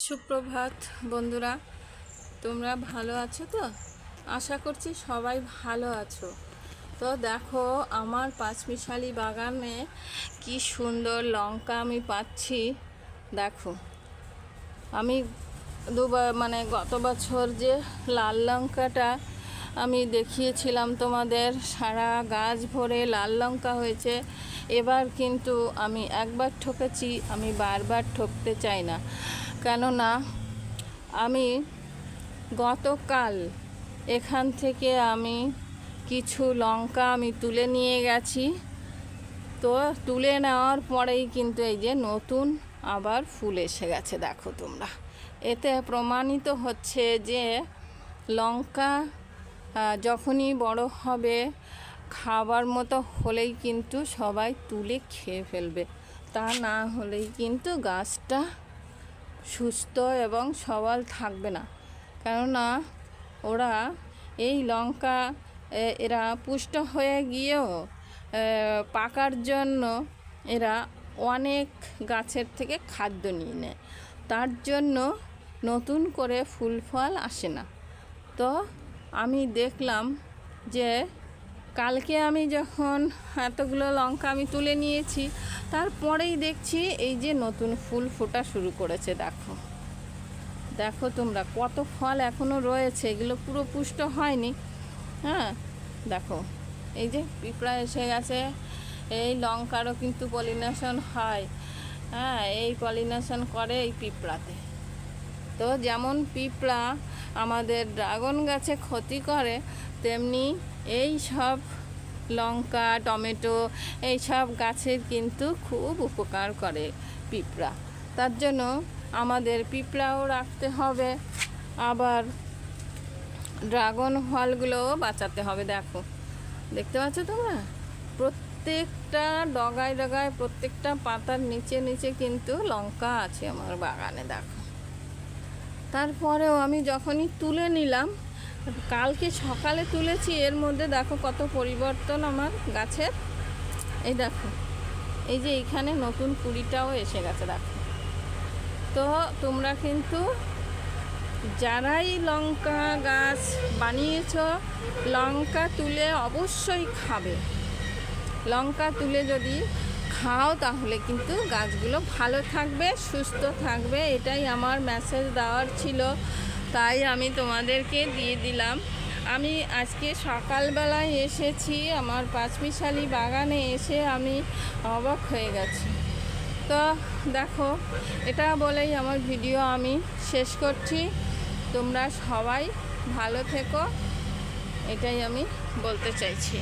সুপ্রভাত, বন্ধুরা। তোমরা ভালো আছো তো? আশা করছি সবাই ভালো আছো। তো দেখো, আমার পাঁচমিশালি বাগানে কি সুন্দর লঙ্কা আমি পাচ্ছি। দেখো, আমি দুবার মানে গত বছর যে লাল লঙ্কাটা আমি দেখিয়েছিলাম তোমাদের, সারা গাছ ভরে লাল লঙ্কা হয়েছে। এবার কিন্তু আমি একবার ঠকেছি, আমি বারবার ঠকতে চাই না। কেননা, আমি গতকাল এখান থেকে আমি কিছু লঙ্কা আমি তুলে নিয়ে গেছি। তো তুলে নেওয়ার পরেই কিন্তু এই যে নতুন আবার ফুল এসে গেছে, দেখো তোমরা। এতে প্রমাণিত হচ্ছে যে লঙ্কা যখনই বড় হবে, খাবার মতো হলেই কিন্তু সবাই তুলে খেয়ে ফেলবে। তা না হলেই কিন্তু গাছটা সুস্থ এবং সবল থাকবে না। কেননা, ওরা এই লঙ্কা এরা পুষ্ট হয়ে গিয়েও পাকার জন্য এরা অনেক গাছের থেকে খাদ্য নিয়ে নেয়। তার জন্য নতুন করে ফুল ফল আসে না। তো আমি দেখলাম যে কালকে আমি যখন এতগুলো লঙ্কা আমি তুলে নিয়েছি, তারপরেই দেখছি এই যে নতুন ফুল ফোটা শুরু করেছে, দেখো। দেখো তোমরা কত ফল এখনও রয়েছে, এগুলো পুরো পুষ্ট হয়নি। হ্যাঁ দেখো, এই যে পিঁপড়া এসে গেছে, এই লঙ্কারও কিন্তু পলিনেশন হয়। হ্যাঁ এই পলিনেশন করে এই পিঁপড়াতে। তো যেমন পিঁপড়া আমাদের ড্রাগন গাছে ক্ষতি করে, তেমনি এই সব লঙ্কা, টমেটো, এই সব গাছের কিন্তু খুব উপকার করে পিঁপড়া। তার জন্য আমাদের পিঁপড়াও রাখতে হবে। আবার ড্রাগন ফলগুলোও বাঁচাতে হবে, দেখো। দেখতে পাচ্ছ তোমরা? প্রত্যেকটা ডগায় ডগায়, প্রত্যেকটা পাতার নিচে নিচে কিন্তু লঙ্কা আছে আমার বাগানে, দেখো। তারপরেও আমি যখনই তুলে নিলাম, কালকে সকালে তুলেছি, এর মধ্যে দেখো কত পরিবর্তন আমার গাছের। এই দেখো, এই যে এইখানে নতুন কুড়িটাও এসে গেছে, দেখো। তো তোমরা কিন্তু যারাই লঙ্কা গাছ বানিয়েছ, লঙ্কা তুলে অবশ্যই খাবে। লঙ্কা তুলে যদি খাও তাহলে কিন্তু গাছগুলো ভালো থাকবে, সুস্থ থাকবে। এটাই আমার মেসেজ দেওয়ার ছিল। তাই আমি তোমাদেরকে দিয়ে দিলাম। আমি আজকে সকালবেলায় এসেছি, আমার পাঁচমিশালি বাগানে এসে আমি অবাক হয়ে গেছি। তো দেখো, এটা বলেই আমার ভিডিও আমি শেষ করছি। তোমরা সবাই ভালো থেকো, এটাই আমি বলতে চাইছি।